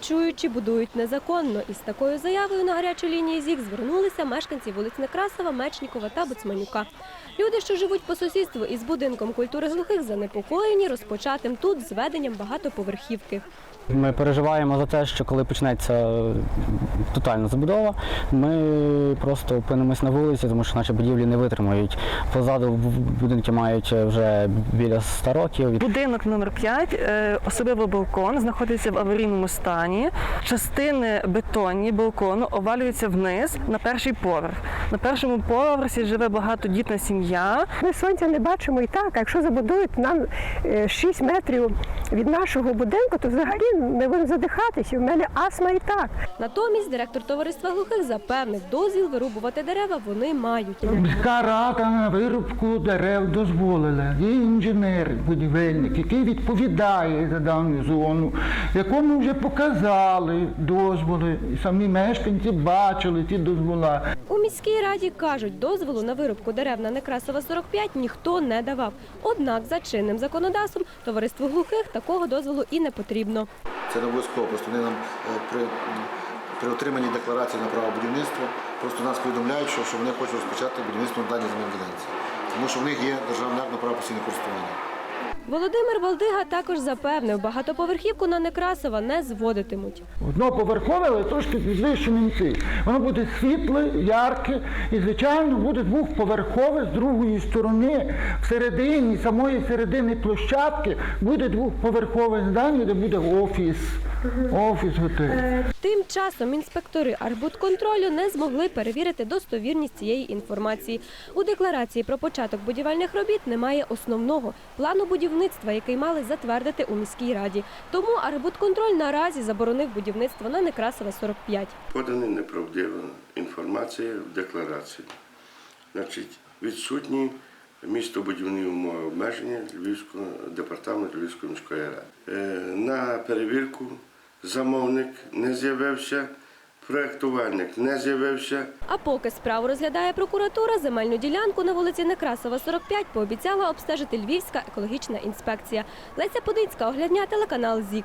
Бичуючи, будують незаконно. Із такою заявою на гарячу лінію ЗІК звернулися мешканці вулиць Некрасова, Мечнікова та Буцманюка. Люди, що живуть по сусідству із будинком культури глухих, занепокоєні розпочатим тут зведенням багатоповерхівки. Ми переживаємо за те, що коли почнеться е, тотальна забудова, ми просто опинимось на вулиці, тому що наші будівлі не витримають. Позаду будинки мають е, вже біля 100 років. Будинок номер 5, е, особливо балкон, знаходиться в аварійному стані. Частини бетонні балкону овалюються вниз на перший поверх. На першому поверсі живе багатодітна сім'я. Ми сонця не бачимо і так. А якщо забудують нам е, 6 метрів від нашого будинку, то взагалі ми будемо задихатися. У мене астма і так. Натомість директор товариства глухих запевнив, дозвіл вирубувати дерева вони мають. Міська рада на вирубку дерев дозволила. Є інженер, будівельник, який відповідає за дану зону, якому вже показали дозволи. І самі мешканці бачили ті дозвола. У міській раді кажуть, дозволу на вирубку дерев на Некрасова 45 ніхто не давав. Однак за чинним законодавством товариству глухих такого дозволу і не потрібно. Це не обов'язково. Просто вони нам е, при, при отриманні декларації на право будівництва просто нас повідомляють, що, що вони хочуть розпочати будівництво на даній земельній ділянці. Тому що в них є державний акт на право постійного користування. Володимир Балдига також запевнив, багатоповерхівку на Некрасова не зводитимуть. Одноповерхове, але трошки підвищеним ці. Воно буде світле, ярке і, звичайно, буде двохповерхове з другої сторони. Всередині самої середини площадки буде двохповерхове здання, де буде офіс. Офіс готель. Тим часом інспектори Арбудконтролю не змогли перевірити достовірність цієї інформації. У декларації про початок будівельних робіт немає основного плану будівництва, який мали затвердити у міській раді. Тому Арбудконтроль наразі заборонив будівництво на Некрасова 45. Подана неправдива інформація в декларації. Значить, відсутні містобудівні умови обмеження Львівського департаменту Львівської міської ради. Е, На перевірку замовник не з'явився, проєктувальник не з'явився. А поки справу розглядає прокуратура, земельну ділянку на вулиці Некрасова 45 пообіцяла обстежити Львівська екологічна інспекція. Леся Подицька, оглядня телеканал ЗІК.